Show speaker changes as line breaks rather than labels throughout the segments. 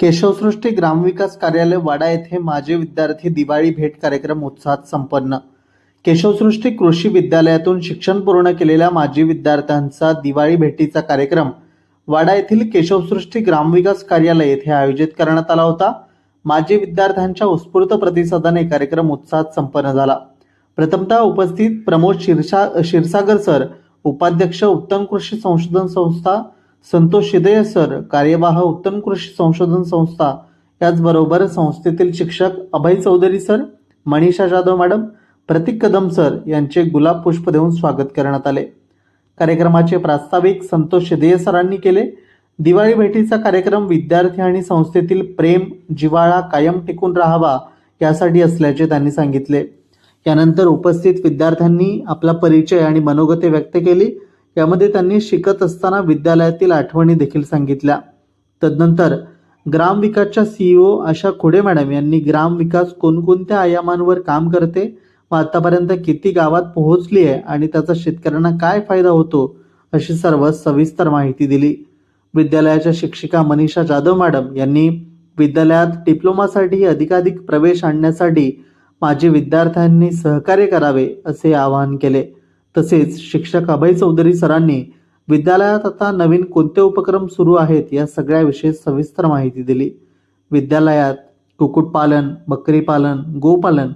केशवसृष्टी ग्रामविकास कार्यालय वाडा येथे माजी विद्यार्थी दिवाळी भेट कार्यक्रम उत्साहात संपन्न. केशवसृष्टी कृषी विद्यालयातून शिक्षण पूर्ण केलेल्या माजी विद्यार्थ्यांचा दिवाळी भेटीचा कार्यक्रम वाडा येथील केशवसृष्टी ग्रामविकास कार्यालय येथे आयोजित करण्यात आला होता. माजी विद्यार्थ्यांच्या उत्स्फूर्त प्रतिसादाने कार्यक्रम उत्साहात संपन्न झाला. प्रथमतः उपस्थित प्रमोद शिरसा क्षीरसागर सर उपाध्यक्ष उत्तम कृषी संशोधन संस्था संतोष शिदय सर कार्यवाह उत्तम कृषी संशोधन संस्था याचबरोबर संस्थेतील शिक्षक Abhay Chaudhari sir Manisha Jadhav madam Pratik Kadam sir यांचे गुलाब पुष्प देऊन स्वागत करण्यात आले. कार्यक्रमाचे प्रास्ताविक संतोष शिदय सरांनी केले. दिवाळी भेटीचा कार्यक्रम विद्यार्थी आणि संस्थेतील प्रेम जिव्हाळा कायम टिकून राहावा यासाठी असल्याचे त्यांनी सांगितले. यानंतर उपस्थित विद्यार्थ्यांनी आपला परिचय आणि मनोगते व्यक्त केली. यामध्ये त्यांनी शिकत असताना विद्यालयातील आठवणी देखील सांगितल्या. तदनंतर ग्रामविकासच्या सीईओ आशा खोडे मॅडम यांनी ग्रामविकास कोणकोणत्या आयामांवर काम करते व आतापर्यंत किती गावात पोहोचली आहे आणि त्याचा शेतकऱ्यांना काय फायदा होतो अशी सर्व सविस्तर माहिती दिली. विद्यालयाच्या शिक्षिका मनीषा जाधव मॅडम यांनी विद्यालयात डिप्लोमासाठी अधिकाधिक प्रवेश आणण्यासाठी माझे विद्यार्थ्यांनी सहकार्य करावे असे आवाहन केले. तसेच शिक्षक अभय चौधरी सरांनी विद्यालयात आता नवीन कोणते उपक्रम सुरू आहेत या सगळ्याविषयी सविस्तर माहिती दिली. विद्यालयात कुक्कुटपालन बकरी पालन गोपालन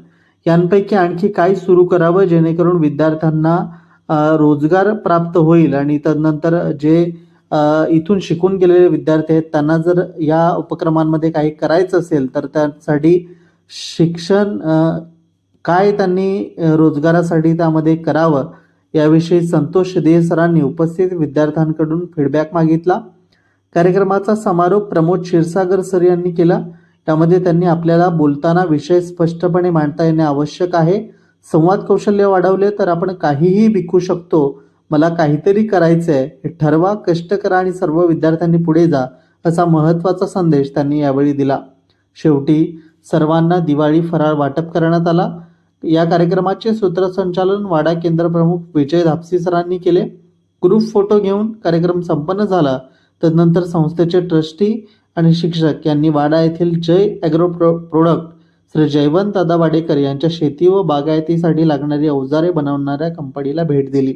यांपैकी आणखी काय सुरू करावं जेणेकरून विद्यार्थ्यांना रोजगार प्राप्त होईल आणि तदनंतर जे इथून शिकून गेलेले विद्यार्थी आहेत त्यांना जर या उपक्रमांमध्ये काही करायचं असेल तर त्यासाठी शिक्षण काय त्यांनी रोजगारासाठी त्यामध्ये करावं याविषयी संतोष दे सरांनी उपस्थित विद्यार्थ्यांकडून फीडबॅक मागितला. कार्यक्रमाचा समारोप प्रमोद क्षीरसागर सर यांनी केला. त्यामध्ये त्यांनी आपल्याला बोलताना विषय स्पष्टपणे मांडता येणे आवश्यक आहे. संवाद कौशल्य वाढवले तर आपण काहीही विकू शकतो. मला काहीतरी करायचं आहे हे ठरवा कष्ट करा आणि सर्व विद्यार्थ्यांनी पुढे जा असा महत्त्वाचा संदेश त्यांनी यावेळी दिला. शेवटी सर्वांना दिवाळी फराळ वाटप करण्यात आला. या कार्यक्रमाचे सूत्रसंचालन वाडा केंद्रप्रमुख विजय धापसी सरांनी केले. ग्रुप फोटो घेऊन कार्यक्रम संपन्न झाला. तदनंतर संस्थेचे ट्रस्टी आणि शिक्षक यांनी वाडा येथील Jay agro pro product Shri Jaywant Dada Wadekar यांच्या शेती व बागायतीसाठी लागणारी अवजारे बनवणाऱ्या कंपनीला भेट दिली.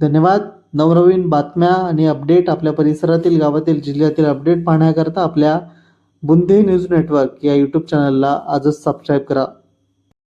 धन्यवाद. नवनवीन बातम्या आणि अपडेट आपल्या परिसरातील गावातील जिल्ह्यातील अपडेट पाहण्याकरता आपल्या बुंदे न्यूज नेटवर्क या यूट्यूब चॅनलला आजच सबस्क्राईब करा.